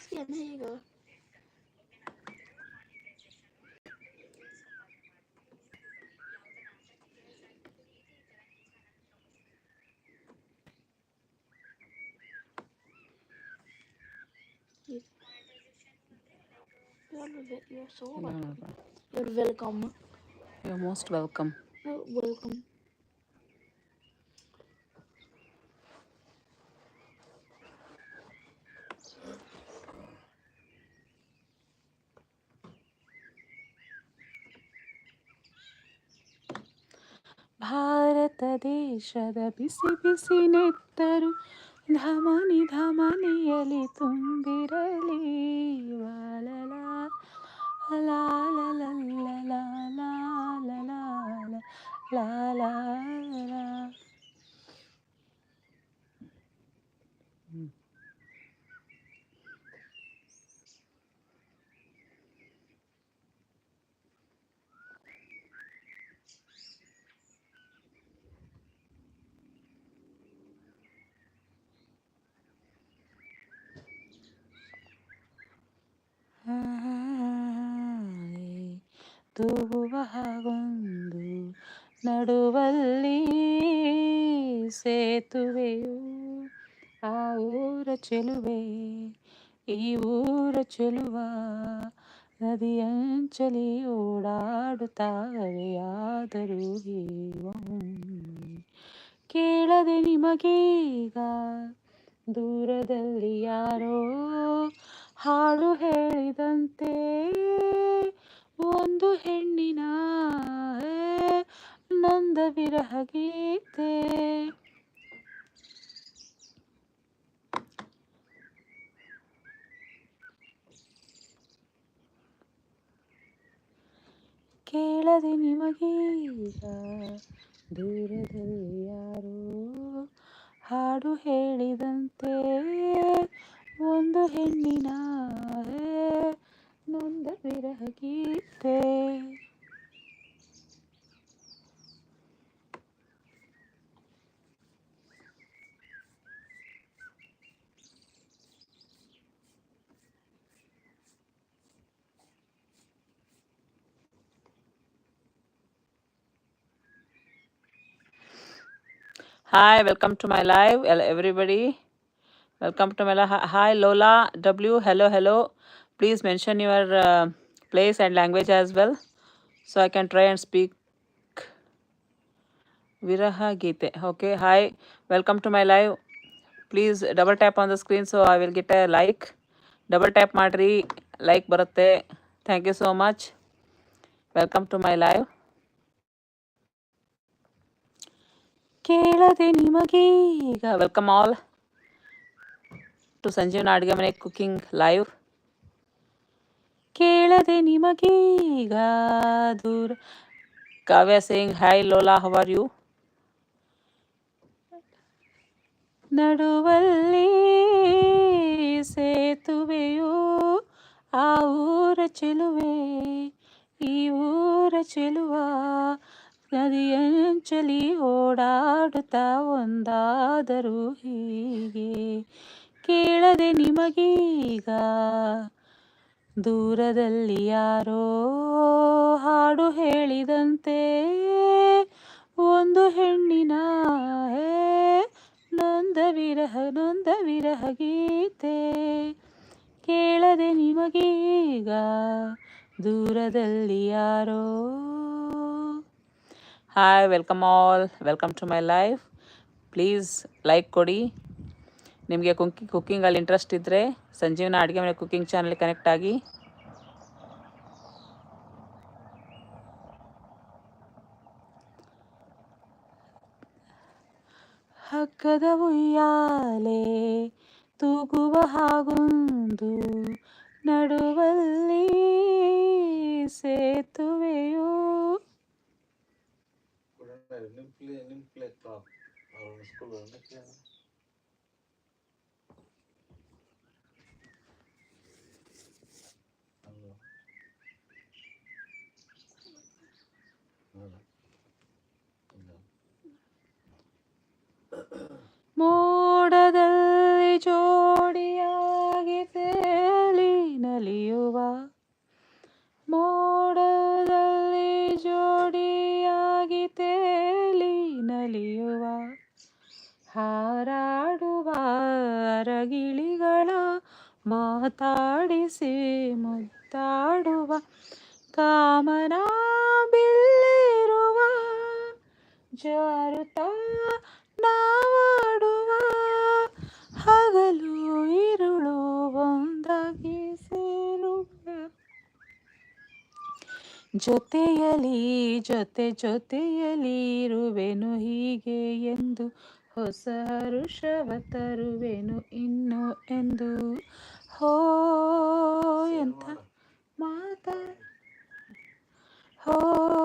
here You're so welcome. You're welcome. You're most welcome. Welcome. Bharat ದೇಶದ ಬಿಸಿ ಬಿಸಿ ನೆತ್ತರು ಧಮನಿ ಧಮನಿಯಲ್ಲಿ ತುಂಬಿರಲಿ ವಾಲಲ ಲಾಲ ಲಾಲ ಲಾಲಾಲ. Hi ತೂಗುವ ಹಾಗೊಂದು ನಡುವಲ್ಲಿ ಸೇತುವೆಯು ಆ ಊರ ಚೆಲುವೆ, ಈ ಊರ ಚೆಲುವ ನದಿಯಂಚಲಿ ಓಡಾಡುತ್ತಾವೆಯಾದರೂ ಹೀಗೊಮ್ಮೆ ಕೇಳದೆ ನಿಮಗೀಗ ದೂರದಲ್ಲಿ ಯಾರೋ ಹಾಡು ಹೇಳಿದಂತೆ ಒಂದು ಹೆಣ್ಣಿನ ನಂದ ವಿರಹ ಗೀತೆ. ಕೇಳದೆ ನಿಮಗೀಗ ದೂರದಲ್ಲಿ ಯಾರೋ ಹಾಡು ಹೇಳಿದಂತೆ ಒಂದು ಹೆಣ್ಣಿನ Hi, welcome to my live, hello everybody. Welcome to my live. Hi, Lola W. Hello, hello. Please mention your. Uh, place and language as well, so I can try and speak. Viraha Geete. Okay. Hi, welcome to my live. Please double tap on the screen so I will get a like. Double tap ಮಾಡ್ರಿ like ಬರುತ್ತೆ thank you so much welcome to my live ಕೇಳದೆ ನಿಮಗೀಗ welcome all to ಸಂಜೀವನ ಅಡುಗೆ ಮನೆ cooking live ಕೇಳದೆ ನಿಮಗೀಗ ದೂರ. ಕಾವ್ಯ Singh hi ಲೋಲಾ how are you ನಡುವಲ್ಲಿ ಸೇತುವೆಯು ಆ ಊರ ಚೆಲುವೆ, ಈ ಊರ ಚೆಲುವ ನದಿಯಂಚಲಿ ಓಡಾಡುತ್ತಾ ಒಂದಾದರೂ ಹೀಗೆ. ಕೇಳದೆ ನಿಮಗೀಗ ದೂರದಲ್ಲಿ ಯಾರೋ ಹಾಡು ಹೇಳಿದಂತೆ, ಒಂದು ಹೆಣ್ಣಿನ ಹೇ, ನೊಂದ ವಿರಹ ನೊಂದ ವಿರಹ ಗೀತೆ. ಕೇಳದೆ ನಿಮಗೀಗ ದೂರದಲ್ಲಿ ಯಾರೋ. Hi welcome all welcome to my life please like ಕೊಡಿ. ನಿಮಗೆ ಕುಂಕಿ ಕುಕ್ಕಿಂಗಲ್ಲಿ ಇಂಟ್ರೆಸ್ಟ್ ಇದ್ದರೆ ಸಂಜೀವನ ಅಡುಗೆ ಮನೆ ಕುಕ್ಕಿಂಗ್ ಚಾನಲ್ ಕನೆಕ್ಟ್ ಆಗಿ. ಹಗ್ಗದ ಉಯ್ಯಾಲೆ ತೂಗುವ ಹಾಗೊಂದು ನಡುವಲ್ಲಿ ಸೇತುವೆಯು. ನಿಂಪ್ಲೆ ನಿಂಪ್ಲೆ ಮೋಡದಲ್ಲಿ ಜೋಡಿಯಾಗಿ ತೇಲಿ ನಲಿಯುವ. ಮೋಡದಲ್ಲಿ ಜೋಡಿಯಾಗಿ ತೇಲಿ ನಲಿಯುವ. ಹಾರಾಡುವ ಅರಗಿಳಿಗಳ ಮಾತಾಡಿಸಿ ಮುತ್ತಾಡುವ ಕಾಮನ ಬಿಲ್ಲಿರುವ ಜಾರುತ್ತಾ ನಾವಾಡುವ ಹಗಲು ಇರುಳು ಒಂದಾಗಿ ಸೇರುವ. ಜೊತೆಯಲಿ ಜೊತೆ ಜೊತೆಯಲಿ ಇರುವೆನು ಹೀಗೆ ಎಂದು, ಹೊಸ ಹರುಷವ ತರುವೆನು ಇನ್ನು ಎಂದು. ಹೋ ಎಂತ ಮಾತಾ. ಹೋ